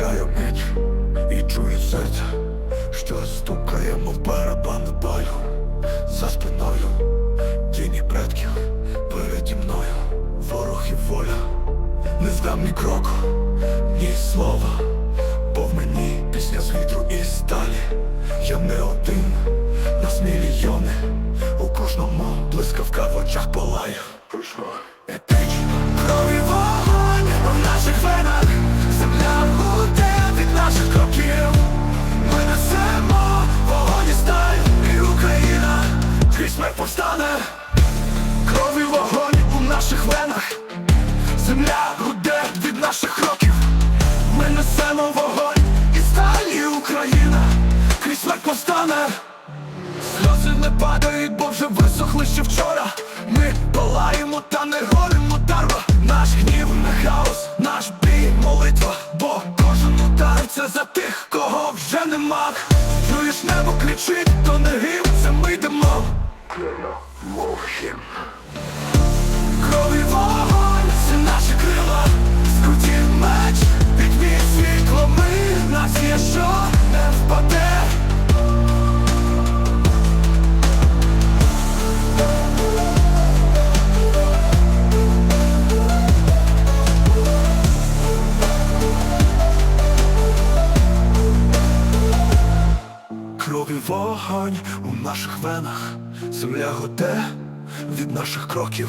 стискає меч і чую серце, що стукає, мов барабан бою за спиною тіні предків переді мною, ворог і воля, не здам ні кроку, ні слова, бо в мені пісня з вітру і сталі. Я не один, нас мільйони, у кожному блискавка в очах палає. Епічно крові вогонь в наших венах, повстане. Сльози не падають, бо вже висохли ще вчора. Ми палаємо та не горимо дарма. Наш гнів не хаос, наш бій, молитва, бо кожен удар це за тих, кого вже нема. Чуєш небо кричить, то не гів, це ми йдемо. Крові вогонь, це наші крила, скруті меч, підмій світло, ми нація, що не впаде. Вогонь у наших венах, земля годе від наших кроків.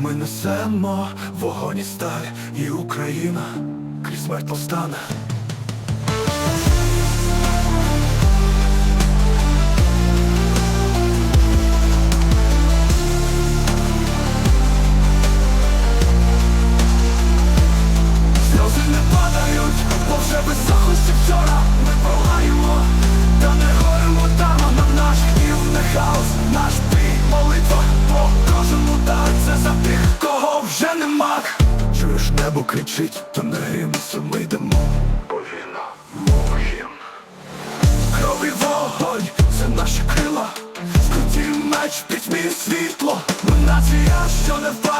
Ми несемо вогонь і сталь, і Україна крізь смерть повстане. Небо кричить, то не грім, ми йдемо. Повільно, мов гімн Крові вогонь, це наші крила. Скруті меч, пітьмі світло. Ми нація, що не впаде